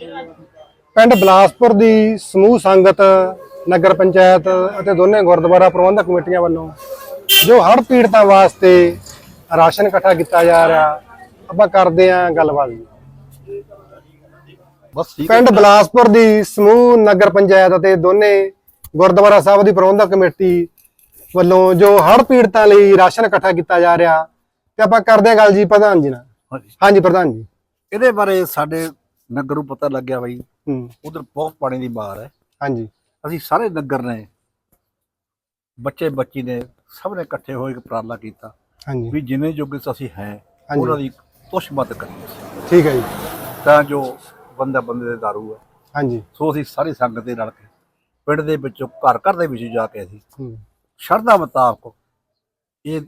ਪਿੰਡ ਬਲਾਸਪੁਰ ਦੀ ਸਮੂਹ ਸੰਗਤ ਨਗਰ ਪੰਚਾਇਤ ਅਤੇ ਦੋਨੇ ਗੁਰਦੁਆਰਾ ਪ੍ਰਬੰਧਕ ਕਮੇਟੀਆਂ ਵੱਲੋਂ ਜੋ ਹੜ੍ਹ ਪੀੜਤਾਂ ਵਾਸਤੇ ਰਾਸ਼ਨ ਇਕੱਠਾ ਕੀਤਾ ਜਾ ਰਿਹਾ ਆਪਾਂ ਕਰਦੇ ਆਂ ਗੱਲਬਾਤ। ਬਸ ਪਿੰਡ ਬਲਾਸਪੁਰ ਦੀ ਸਮੂਹ ਨਗਰ ਪੰਚਾਇਤ ਅਤੇ ਦੋਨੇ ਗੁਰਦੁਆਰਾ ਸਾਹਿਬ ਦੀ ਪ੍ਰਬੰਧਕ ਕਮੇਟੀ ਵੱਲੋਂ ਜੋ ਹੜ੍ਹ ਪੀੜਤਾਂ ਲਈ ਰਾਸ਼ਨ ਇਕੱਠਾ ਕੀਤਾ ਜਾ ਰਿਹਾ ਤੇ ਆਪਾਂ ਕਰਦੇ ਆਂ ਗੱਲ ਜੀ ਪ੍ਰਧਾਨ ਜੀ ਨਾਲ। ਹਾਂਜੀ ਪ੍ਰਧਾਨ ਜੀ। ਇਹਦੇ ਬਾਰੇ ਸਾਡੇ ਨਗਰ ਨੂੰ ਪਤਾ ਲੱਗਿਆ ਬਈ। ਹੂੰ। ਉਧਰ ਬਹੁਤ ਪਾਣੀ ਦੀ ਮਾਰ ਹੈ। ਹਾਂਜੀ। ਅਸੀਂ ਸਾਰੇ ਨਗਰ ਨੇ ਬੱਚੇ ਬੱਚੀ ਨੇ ਸਭ ਨੇ ਇਕੱਠੇ ਹੋਏ ਇੱਕ ਉਪਰਾਲਾ ਕੀਤਾ ਹਾਂਜੀ। ਵੀ ਜਿੰਨੇ ਜੋਗੇ ਅਸੀਂ ਹੈ ਹਾਂਜੀ। ਉਹਨਾਂ ਦੀ ਤੁਸ਼ ਮਤ ਕਰੀਏ ਠੀਕ ਹੈ ਜੀ। ਤਾਂ ਜੋ ਬੰਦਾ ਬੰਦੇ ਦੇ ਦਾਰੂ ਹੈ। ਹਾਂਜੀ। ਸੋ ਅਸੀਂ ਸਾਰੀ ਸੰਗਤ ਦੇ ਰਲ ਕੇ ਪਿੰਡ ਦੇ ਵਿੱਚੋਂ ਘਰ ਘਰ ਦੇ ਵਿੱਚ ਜਾ ਕੇ ਅਸੀਂ ਹੂੰ। ਸ਼ਰਧਾ ਮੁਤਾਬਕ ਇਹ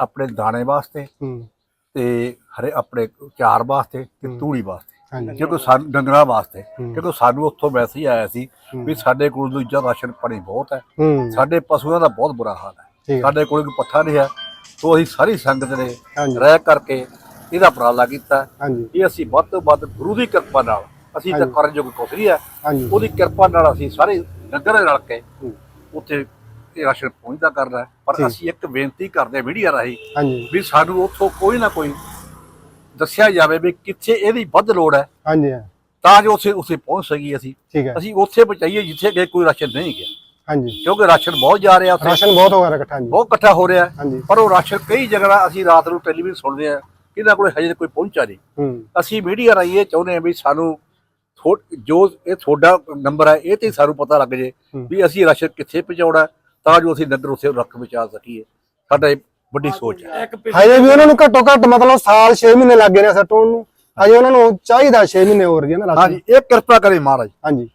ਆਪਣੇ ਦਾਣੇ ਵਾਸਤੇ ਹੂੰ। ਤੇ ਹਰੇ ਆਪਣੇ ਚਾਰ ਵਾਸਤੇ ਤੇ ਹੂੰ। ਤੂੜੀ ਵਾਸਤੇ ਕਿਉਂਕਿ ਸਾਨੂੰ ਡੰਗਰਾਂ ਵਾਸਤੇ। ਹੂੰ। ਕਿਉਂਕਿ ਸਾਨੂੰ ਉੱਥੋਂ ਮੈਸੇਜ ਆਇਆ ਸੀ ਹੂੰ। ਵੀ ਸਾਡੇ ਕੋਲ ਦੂਜਾ ਰਾਸ਼ਨ ਪਾਣੀ ਬਹੁਤ ਹੈ। ਹੂੰ। ਸਾਡੇ ਪਸ਼ੂਆਂ ਦਾ ਬਹੁਤ ਬੁਰਾ ਹਾਲ ਹੈ। ਹੈ। ਸਾਡੇ ਕੋਲ ਕੋਈ ਪੱਠਾ ਨਹੀਂ ਹੈ। ਸੋ ਅਸੀਂ ਸਾਰੀ ਸੰਗਤ ਨੇ ਰਹਿ ਕਰਕੇ ਇਹਦਾ ਉਪਰਾਲਾ ਕੀਤਾ। ਇਹ ਅਸੀਂ ਵੱਧ ਤੋਂ ਵੱਧ ਗੁਰੂ ਦੀ ਕਿਰਪਾ ਨਾਲ ਅਸੀਂ ਤਾਂ। ਕਰਨ ਜੋ ਕੁਛ ਨਹੀਂ ਹੈ। ਉਹਦੀ ਕਿਰਪਾ ਨਾਲ ਅਸੀਂ ਸਾਰੇ ਨਗਰ ਦੇ ਰਲ ਕੇ ਹੂੰ। ਉੱਥੇ ਇਹ ਰਾਸ਼ਨ ਪਹੁੰਚਦਾ ਕਰਨਾ ਹੈ। ਪਰ। ਅਸੀਂ ਇੱਕ ਬੇਨਤੀ ਕਰਦੇ ਮੀਡੀਆ ਰਾਹੀਂ ਵੀ ਸਾਨੂੰ ਉੱਥੋਂ ਕੋਈ ਨਾ ਕੋਈ ਦੱਸਿਆ ਜਾਵੇ ਵੀ ਕਿੱਥੇ ਇਹਦੀ ਵੱਧ ਲੋੜ ਹੈ। ਹਾਂਜੀ ਹਾਂ, ਤਾਂ ਜੋ ਉੱਥੇ ਉੱਥੇ ਪਹੁੰਚ ਸਕੀਏ ਅਸੀਂ। ਠੀਕ ਹੈ। ਅਸੀਂ ਉੱਥੇ ਪਹੁੰਚਾਈਏ ਜਿੱਥੇ ਕਿ ਕੋਈ ਰਾਸ਼ਨ ਨਹੀਂ ਗਿਆ। ਹਾਂਜੀ। ਕਿਉਂਕਿ ਰਾਸ਼ਨ ਬਹੁਤ ਜਾ ਰਿਹਾ ਉੱਥੇ। ਰਾਸ਼ਨ ਬਹੁਤ ਹੋ ਗਿਆ ਇਕੱਠਾ ਜੀ ਬਹੁਤ ਇਕੱਠਾ ਹੋ ਰਿਹਾ। ਪਰ ਉਹ ਰਾਸ਼ਨ ਕਈ ਜਗ੍ਹਾ ਅਸੀਂ ਰਾਤ ਨੂੰ ਟੈਲੀਵਿਜ਼ਨ ਸੁਣਦੇ ਆ ਕਿਹਨਾਂ ਕੋਲੇ ਹਜੇ ਕੋਈ ਪਹੁੰਚਾ ਨਹੀਂ। ਅਸੀਂ ਮੀਡੀਆ ਰਾਹੀਂ ਇਹ ਚਾਹੁੰਦੇ ਆ ਵੀ ਸਾਨੂੰ ਜੋ ਇਹ ਤੁਹਾਡਾ ਨੰਬਰ ਹੈ ਇਹ ਤੇ ਸਾਨੂੰ ਪਤਾ ਲੱਗ ਜੇ। ਵੀ ਅਸੀਂ ਰਾਸ਼ਨ ਕਿੱਥੇ ਪਹੁੰਚਾਉਣਾ ਤਾਂ ਜੋ ਅਸੀਂ ਨਗਰ ਉੱਥੇ ਰੱਖ ਵਿਚਾਰ ਸਕੀਏ। ਸਾਡਾ ਵੱਡੀ ਸੋਚ ਹੈ। ਹਜੇ ਵੀ ਉਹਨਾਂ ਨੂੰ ਘੱਟੋ ਘੱਟ ਮਤਲਬ ਸਾਲ 6 ਮਹੀਨੇ ਲੱਗ ਗਏ ਨੇ ਸੱਟੋਂ ਨੂੰ। ਹਜੇ ਉਹਨਾਂ ਨੂੰ ਚਾਹੀਦਾ 6 ਮਹੀਨੇ ਹੋਰ ਜੀ ਨਾ ਹਾਂਜੀ ਇਹ ਕਿਰਪਾ ਕਰੇ ਮਹਾਰਾਜ। ਹਾਂਜੀ।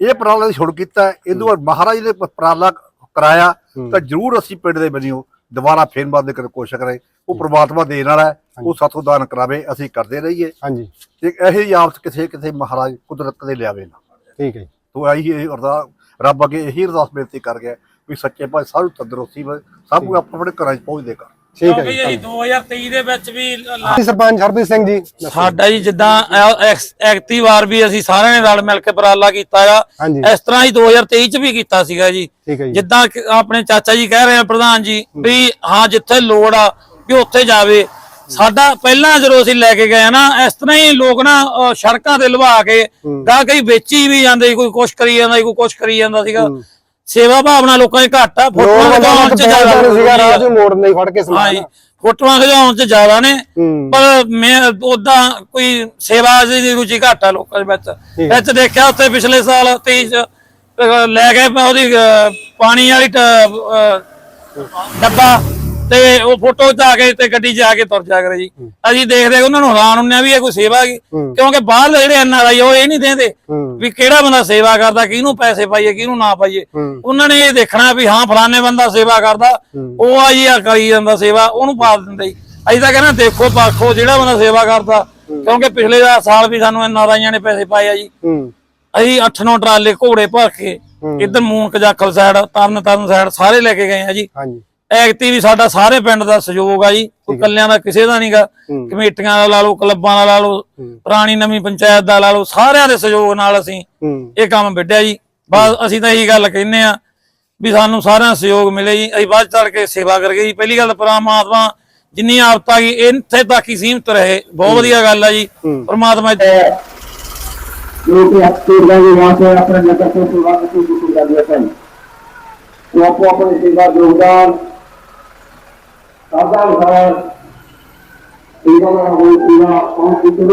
ਇਹ ਉਪਰਾਲਾ ਅਸੀਂ ਛੁੱਟ ਕੀਤਾ ਇਹਦੋਂ ਬਾਅਦ ਮਹਾਰਾਜ ਨੇ ਉਪਰਾਲਾ ਕਰਾਇਆ। ਤਾਂ ਜਰੂਰ ਅਸੀਂ ਪਿੰਡ ਦੇ ਬੰਨਿਓ ਦੁਬਾਰਾ ਫੇਰ ਬਾਦ ਕਰ ਕੋਸ਼ਿਸ਼ ਕਰੇ ਉਹ ਪ੍ਰਮਾਤਮਾ ਦੇਣ ਵਾਲਾ ਹੈ ਉਹ ਸਾਥੋਂ ਦਾਨ ਕਰਾਵੇ ਅਸੀਂ ਕਰਦੇ ਰਹੀਏ। ਹਾਂਜੀ। ਤੇ ਇਹ ਹੀ ਆਫਤ ਕਿਸੇ ਕਿਸੇ ਮਹਾਰਾਜ ਕੁਦਰਤ ਕਦੇ ਲਿਆਵੇ ਨਾ। ਠੀਕ ਹੈ ਜੀ, ਤੋ ਆਹੀ ਇਹ ਅਰਦਾਸ ਰੱਬ ਅੱਗੇ ਇਹੀ ਅਰਦਾਸ ਬੇਨਤੀ ਕਰ ਗਿਆ। ਵੀ ਸੱਚੇ ਭਾਈ ਸਾਰੂ ਤੰਦਰੁਸਤੀ ਸਭ ਨੂੰ ਆਪਣੇ ਆਪਣੇ ਘਰਾਂ 'ਚ ਪਹੁੰਚਦੇ ਕਰ ਠੀਕ ਹੈ ਜੀ ਅਸੀਂ 2023 ਦੇ ਵਿੱਚ ਵੀ ਲ- ਸਰਪੰਚ ਹਰਪ੍ਰੀਤ ਸਿੰਘ ਜੀ। ਸਾਡਾ ਜੀ ਜਿੱਦਾਂ ਐਕਟਿਵ ਵਾਰ ਵੀ ਅਸੀਂ ਸਾਰਿਆਂ ਨੇ ਰਲ ਮਿਲ ਕੇ ਉਪਰਾਲਾ ਕੀਤਾ ਆ। ਹਾਂਜੀ। ਇਸ ਤਰ੍ਹਾਂ ਹੀ 2023 ਚ ਵੀ ਕੀਤਾ ਸੀਗਾ ਜੀ। ਠੀਕ ਹੈ ਜੀ। ਜਿੱਦਾਂ ਕਿ ਆਪਣੇ ਚਾਚਾ ਜੀ ਕਹਿ ਰਹੇ ਆ ਪ੍ਰਧਾਨ ਜੀ ਵੀ ਹਾਂ ਜਿੱਥੇ ਲੋੜ ਆ ਵੀ ਉੱਥੇ ਜਾਵੇ। ਸਾਡਾ ਪਹਿਲਾਂ ਜਦੋਂ ਅਸੀਂ ਲੈ ਕੇ ਗਏ ਆ ਨਾ ਇਸ ਤਰ੍ਹਾਂ ਹੀ ਲੋਕ ਨਾ ਅਹ, ਸੜਕਾਂ ਤੇ ਲਵਾ ਕੇ ਗਾਹ ਕਈ ਵੇਚੀ ਵੀ ਜਾਂਦੇ ਸੀ, ਕੋਈ ਕੁਛ ਕਰੀ ਜਾਂਦਾ ਸੀ, ਕੋਈ ਕੁਛ ਕਰੀ ਜਾਂਦਾ ਸੀਗਾ। ਸੇਵਾ ਭਾਵਨਾ ਲੋਕਾਂ ਦੀ ਘੱਟ ਆ ਫੋਟੋਆਂ ਖਿਚਾਉਣ ਚ ਜ਼ਿਆਦਾ ਚੋਂ ਮੋੜ ਨਹੀਂ ਫੜ ਕੇ ਸਮਾਨ ਫੋਟੋਆਂ ਖਿਚਾਉਣ ਚ ਜ਼ਿਆਦਾ ਨੇ ਪਰ ਮੈਂ ਉਦਾਂ ਕੋਈ ਸੇਵਾ ਦੀ ਰੁਚੀ ਘੱਟ ਆ ਲੋਕਾਂ ਦੇ ਵਿੱਚ। ਵਿੱਚ ਦੇਖਿਆ ਉੱਥੇ ਪਿਛਲੇ ਸਾਲ 23 ਚ ਅਹ, ਲੈ ਗਏ ਉਹਦੀ ਪਾਣੀ ਵਾਲੀ ਡੱਬਾ। ਤੇ ਉਹ ਫੋਟੋ ਚ ਆ ਕੇ ਤੇ ਗੱਡੀ 'ਚ ਆ ਕੇ ਤੁਰ ਜਾ ਕਰੇ ਜੀ। ਅਸੀਂ ਦੇਖਦੇ ਉਹਨਾਂ ਨੂੰ ਹੈਰਾਨ ਹੁੰਨੇ ਆ ਵੀ ਇਹ ਕੋਈ ਸੇਵਾ ਕੀ। ਹੂੰ। ਕਿਉਂਕਿ ਬਾਹਰ ਜਿਹੜੇ ਐਨਆਰਆਈ ਉਹ ਇਹ ਨਹੀਂ ਦੇਂਦੇ ਵੀ ਕਿਹੜਾ ਬੰਦਾ ਸੇਵਾ ਕਰਦਾ ਕਿਹਨੂੰ ਪੈਸੇ ਪਾਈਏ ਕਿਹਨੂੰ ਨਾ ਪਾਈਏ। ਉਹਨਾਂ ਨੇ ਇਹ ਦੇਖਣਾ ਵੀ ਹਾਂ ਫਲਾਣੇ ਬੰਦਾ ਸੇਵਾ ਕਰਦਾ ਉਹ ਆ ਜੀ ਆ ਕਰੀ ਜਾਂਦਾ ਸੇਵਾ ਉਹਨੂੰ ਪਾ ਦਿੰਦੇ ਅਸੀਂ ਤਾਂ ਕਹਿੰਦੇ ਦੇਖੋ ਪਾਖੋ ਜਿਹੜਾ ਬੰਦਾ ਸੇਵਾ ਕਰਦਾ। ਕਿਉਂਕਿ ਪਿਛਲੇ ਸਾਲ ਵੀ ਸਾਨੂੰ ਐਨਆਰਆਈਆਂ ਨੇ ਪੈਸੇ ਪਾਏ ਆ ਜੀ। ਅਸੀਂ 8-9 ਟਰਾਲੇ ਘੋੜੇ ਭਰ ਕੇ ਇੱਧਰ ਮੂਨਕ ਜਾਖਲ ਸਾਈਡ ਤਰਨ ਤਰਨ ਸਾਈਡ ਸਾਰੇ ਲੈ ਕੇ ਗਏ ਆ ਜੀ। ਐਕਤੀ ਵੀ ਸਾਡਾ ਸਾਰੇ ਪਿੰਡ ਦਾ ਸਹਿਯੋਗ ਆ ਜੀ। ਕੋਈ ਕੱਲਿਆਂ ਦਾ ਕਿਸੇ ਦਾ ਨਹੀਂਗਾ ਕਮੇਟੀਆਂ ਦਾ ਲਾ ਲਓ ਕਲੱਬਾਂ ਦਾ ਲਾ ਲਓ ਪੁਰਾਣੀ ਨਵੀਂ ਪੰਚਾਇਤ ਦਾ ਲਾ ਲਓ ਸਾਰਿਆਂ ਦੇ ਸਹਿਯੋਗ ਨਾਲ ਅਸੀਂ ਇਹ ਕੰਮ ਵਿੱਢਿਆ ਜੀ। ਬਸ ਅਸੀਂ ਤਾਂ ਇਹੀ ਗੱਲ ਕਹਿੰਨੇ ਆ ਵੀ ਸਾਨੂੰ ਸਾਰਿਆਂ ਸਹਿਯੋਗ ਮਿਲੇ ਜੀ। ਅਸੀਂ ਬਾਅਦ ਚੜ ਕੇ ਸੇਵਾ ਕਰ ਗਏ ਜੀ। ਪਹਿਲੀ ਗੱਲ ਪਰਮਾਤਮਾ ਜਿੰਨੀ ਆਫਤ ਗਈ ਇੱਥੇ ਤੱਕ ਹੀ ਸੀਮਤ ਰਹੇ। ਬਹੁਤ ਵਧੀਆ ਗੱਲ ਆ ਜੀ। ਪਰਮਾਤਮਾ ਲੋਕੀ ਆਪਕੇ ਲਈ ਵਾਸਤੇ ਆਪਣੇ ਤੋਂ ਸੁਣਾ ਕੇ ਸੁਣਾ ਦਿਆ ਸਨ ਉਹ ਆਪੋ ਆਪਣੇ ਸੇਵਾ ਯੋਗਦਾਨ তাজার ঘর এইভাবে আমরা সংস্কৃতি